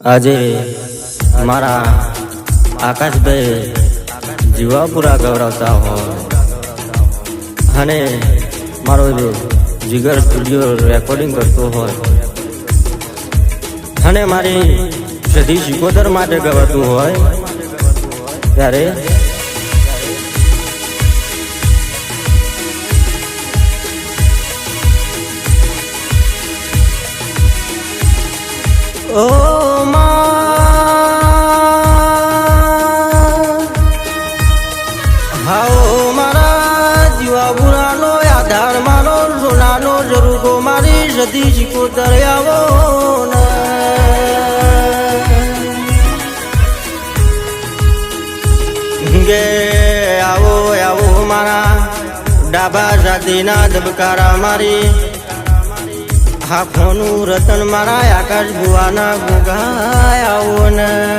આજે મારા આકાશભાઈ જીવાપુરા ગૌરવતા હોય. અને મારો જીગર સ્ટુડિયો રેકોર્ડિંગ કરતો હોય. અને મારી સધી શિકોતર માટે ગવાતું હોય. ત્યારે ઓ મારી સતી શીખો દરિયાવો ને. ગે, આવો આવો મારા ડાબા જાતિના ધબકારા મારી. હાથોનું રતન મારા આકાશ ભુવાના ગુગાય આવો ને.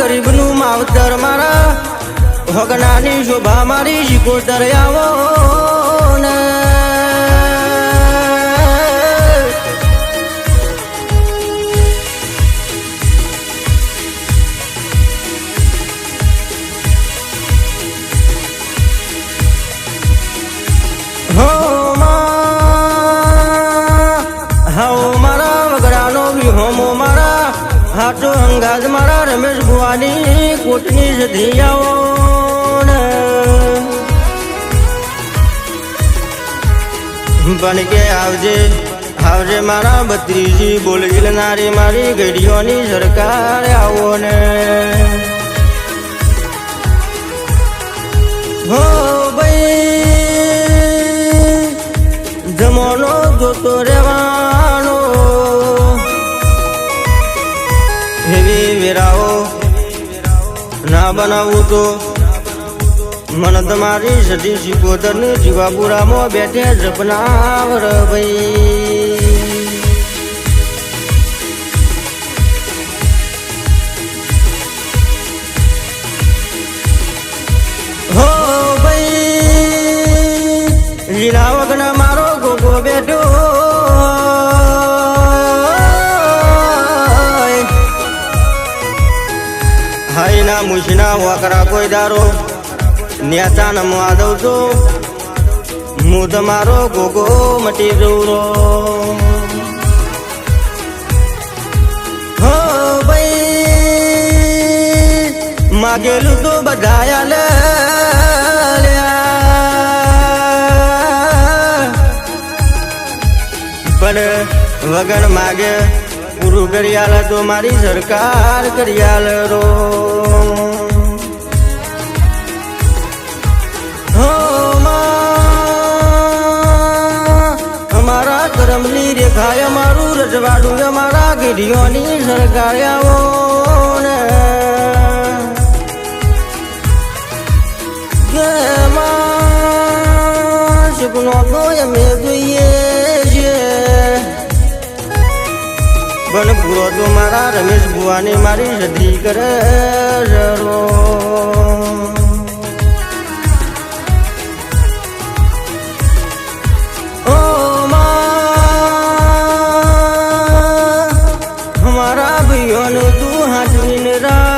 ગરીબનું માવતર મારા. ભગનાની શોભા મારી શિકોતર આવો હાચો અંગાજ મારા રમેશ ભુવાની કોટની જ પણ કે આવજે આવજે મારા બત્રીજી બોલગીલ નારી મારી ગઢીઓની સરકાર આવો ને હો ભાઈ, જમોનો જોતો ના બનાવવું તો? મને તમારી સતી શિકોતરની જીવાપુરામાં બેઠે જપનાવર ભાઈ. હો ભાઈ, લીલા ના મુશના વાકરા કોઈ દારો. ન્યાચા નમવા દઉં છું. હું તમારો ગોગો મટી દઉરો હો ભાઈ, માગેલું તો બધાયા પણ વગર માગે પૂરું કરી તો મારી સરકાર કરી રો. અમારા કરમની રેખાય અમારું રજવાડું, અમારા ગીઢીઓની સરકાર આવો ને. જેમાં તો અમે જોઈએ. બન પૂરો તો મારા રમેશ બુવાની મારી સધી કરે જરો. મારા ભાઈઓનું તું હાથ વિનરા